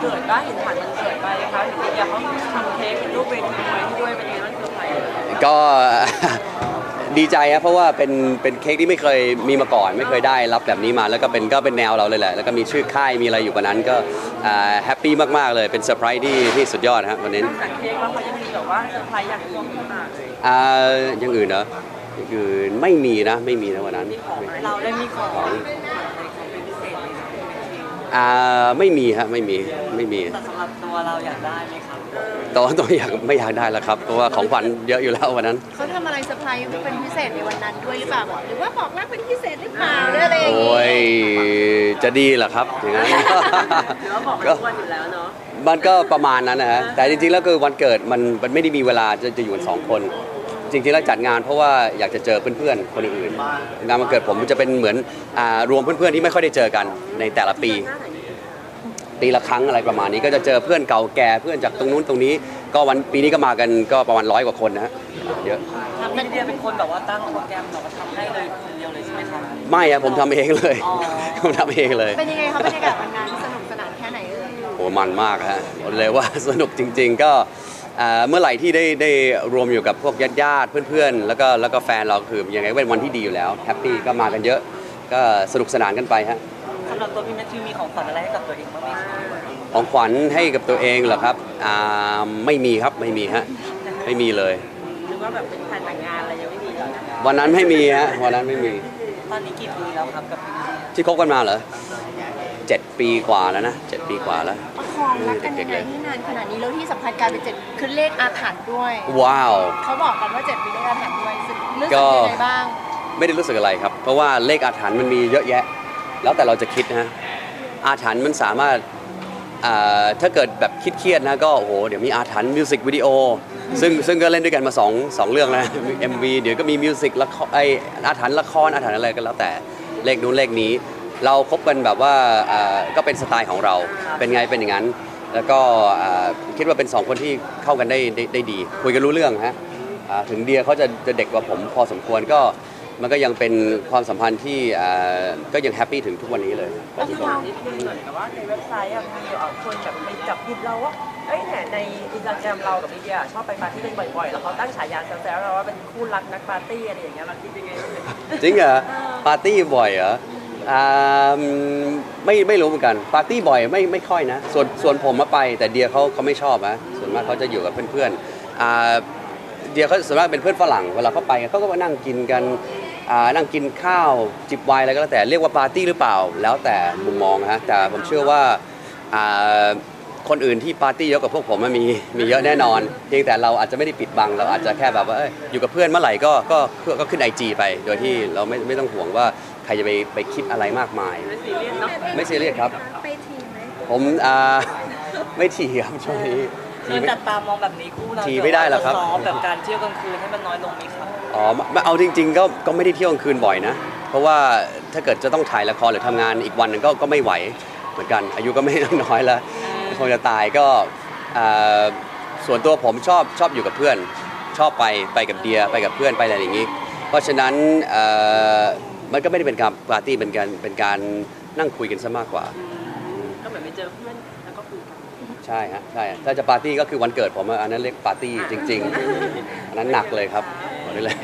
เกิดก็เห็นผ่านมันเกิดไปนะคะเห็นพี่เดียเขาทำเค้กเป็นรูปเวทีไว้ให้ด้วยเป็นยังไงบ้างเซอร์ไพรส์ก็ดีใจครับเพราะว่าเป็นเป็นเค้กที่ไม่เคยมีมาก่อน ไม่เคยได้รับแบบนี้มา แล้วก็เป็นก็เป็นแนวเราเลยแหละแล้วก็มีชื่อค่ายมีอะไรอยู่กว่านั้นก็แฮปปี้มากๆเลยเป็นเซอร์ไพรส์ที่ที่สุดยอดครับวันนี้นอกจากเค้กแล้วเขายังมีแบบว่าเซอร์ไพรส์อย่างอื่นขึ้นมาเลยอ่าอย่างอื่นเหรออย่างอื่นไม่มีนะไม่มีนะวันนั้นมีของไหมเราได้มีของอะไรของเป็นพิเศษไหมคะ อ่าไม่มีฮะไม่มีไม่มี แต่สำหรับตัวเราอยากได้ไหมครับตอนตัวอยากไม่อยากได้แล้วครับ เพราะว่าของขวัญเยอะอยู่แล้ววันนั้น เขาทำอะไรเซอร์ไพรส์เป็นพิเศษในวันนั้นด้วยหรือเปล่าแบบหรือว่าบอกรักเป็นพิเศษหรือเปล่าหรืออะไรอย่างโอ้งี้ยจะดีเหรอครับอย่างนั้น หรือว่าบอกมันก็ทุกวันอยู่แล้วเนาะมันก็ประมาณนั้นนะฮะแต่จริงๆแล้วคือวันเกิดมันมันไม่ได้มีเวลาจะจะอยู่กันสองคน จริงๆแล้วจัดงานเพราะว่าอยากจะเจอเพื่อนๆคนอื่นๆงานวันเกิดผมมันจะเป็นเหมือนอ่ารวมเพื่อนๆที่ไม่ค่อยได้เจอกันในแต่ละปีหน้าไหนดีปีละครั้งอะไรประมาณนี้ก็จะเจอเพื่อนเก่าแก่เพื่อนจากตรงนู้นตรงนี้ ก็วันปีนี้ก็มากันก็ประมาณร้อยกว่าคนนะฮะเยอะทางพี่เดียเป็นคนแบบว่าตั้งโปรแกรมแบบว่าทำให้เลยคนเดียวเลยใช่ไหมครับไม่อะผมทำเองเลยอ๋อผมทำเองเลยเป็นยังไงคะบรรยากาศวันนั้นสนุกสนานแค่ไหนเอ่ยโหมันมากฮะบอกเลยว่าสนุกจริง ๆ ก็อ่า เมื่อไหร่ที่ได้ได้รวมอยู่กับพวกญาติญาติๆเพื่อนๆ แล้วก็แล้วก็แฟนเราคือยังไงก็เป็นวันที่ดีอยู่แล้วแฮปปี้ก็มากันเยอะ ก็สนุกสนานกันไปฮะสำหรับตัวพี่แมทธิวมีของขวัญอะไรให้กับตัวเองบ้างไหมคะของขวัญให้กับตัวเองเหรอครับอ่าไม่มีครับไม่มีฮะไม่มีเลยหรือว่าแบบเป็นแผนแต่งงานอะไรยังไม่มีเหรอวันนั้นไม่มีฮะวันนั้นไม่มีตอนนี้กี่ปีแล้วครับกับพี่เดียที่คบกันมาเหรอเจ็ดปีกว่าแล้วนะเจ็ดปีกว่าแล้ว ประคองรักกันยังไงที่นานขนาดนี้แล้วที่สำคัญกลายเป็นเจ็ดคือเลขอาถรรพ์ด้วย ว้าว เขาบอกกันว่าเจ็ดมีเลขอาถรรพ์ด้วยรู้สึกก็ยังไงบ้าง ไม่ได้รู้สึกอะไรครับ เพราะว่าเลขอาถรรพ์มันมีเยอะแยะ แล้วแต่เราจะคิดนะฮะอาถรรพ์มันสามารถอ่าถ้าเกิดแบบคิดเครียดนะก็โอ้โหเดี๋ยวมีอาถรรพ์มิวสิกวิดีโอซึ่งซึ่งก็เล่นด้วยกันมาสองสองเรื่องแล้ว MV เดี๋ยวก็มีมิวสิกละครไออาถรรพ์ละครอาถรรพ์อะไรก็แล้วแต่เลขนู้นเลขนี้ เราคบกันแบบว่าอ่าก็เป็นสไตล์ของเรา เป็นไงเป็นอย่างนั้น แล้วก็อ่าคิดว่าเป็นสองคนที่เข้ากันได้ได้ได้ดี คุยกันรู้เรื่องฮะอ่าถึงเดียเขาจะจะเด็กกว่าผมพอสมควรก็มันก็ยังเป็นความสัมพันธ์ที่อ่าก็ยังแฮปปี้ถึงทุกวันนี้เลยที่ถามนิดนึงหน่อยแต่ว่าในเว็บไซต์อะมีเอ่อคนแบบไปจับผิดเราว่าเอ้ยเนี่ยในอินสตาแกรมเรากับพี่เดียชอบไปปาร์ตี้กันบ่อยๆ แล้วเขาตั้งฉายาแซวๆเราว่าเป็นคู่รักนักปาร์ตี้อะไรอย่างเงี้ยเราคิดยังไงบ้างเนี่ยจริงเหรอปาร์ตี้บ่อยเหรอ อ่าไม่ไม่รู้เหมือนกันปาร์ตี้บ่อยไม่ไม่ค่อยนะ ส่วนส่วนผมมาไป แต่เดียเขาเขาไม่ชอบนะส่วนมากเขาจะอยู่กับเพื่อนๆอ่าเดียเขาส่วนมากเป็นเพื่อนฝรั่งเวลาเขาไปเขาก็มานั่งกินกันอ่านั่งกินข้าวจิบไวน์อะไรก็แล้วแต่เรียกว่าปาร์ตี้หรือเปล่า แล้วแต่มุมมองฮะแต่ผมเชื่อว่าอ่า คนอื่นที่ปาร์ตี้เยอะกว่าพวกผมมันมีมีเยอะแน่นอน เพียงแต่เราอาจจะไม่ได้ปิดบังเราอาจจะแค่แบบว่าเอ้ยอยู่กับเพื่อนเมื่อไหร่ก็ก็ก็ก็ขึ้นไอจีไป โดยที่เราไม่ไม่ต้องห่วงว่าใครจะไปไปคิดอะไรมากมาย ไม่ซีเรียสเนาะไม่ซีเรียสครับ ไปทีไหมผมอ่าไม่ถีครับช่วงนี้ถีคือไม่ จับตามองแบบนี้คู่เราทีไม่ได้หรอกครับ จะซ้อมแบบการเที่ยวกลางคืนให้มันน้อยลงไหมครับอ๋อไม่เอาจริง ๆ ก็ก็ไม่ได้เที่ยวกลางคืนบ่อยนะ เพราะว่าถ้าเกิดจะต้องถ่ายละครหรือทำงานอีกวันหนึงก็ก็ไม่ไหวเหมือนกัน อายุก็ไม่น้อยแล้ว คงจะตายก็อ่าส่วนตัวผมชอบชอบอยู่กับเพื่อน ชอบไปไปกับเดียไปกับเพื่อนไปอะไรอย่างนี้ เพราะฉะนั้นเอ่อมันก็ไม่ได้เป็นการปาร์ตี้เป็นการเป็นการนั่งคุยกันซะมากกว่า ก็เหมือนไปเจอเพื่อนแล้วก็คุยกันใช่ฮะใช่ถ้าจะปาร์ตี้ก็คือวันเกิดผมอะอันนั้นเรียกปาร์ตี้จริง ๆ อันนั้นหนักเลยครับบอกได้เลย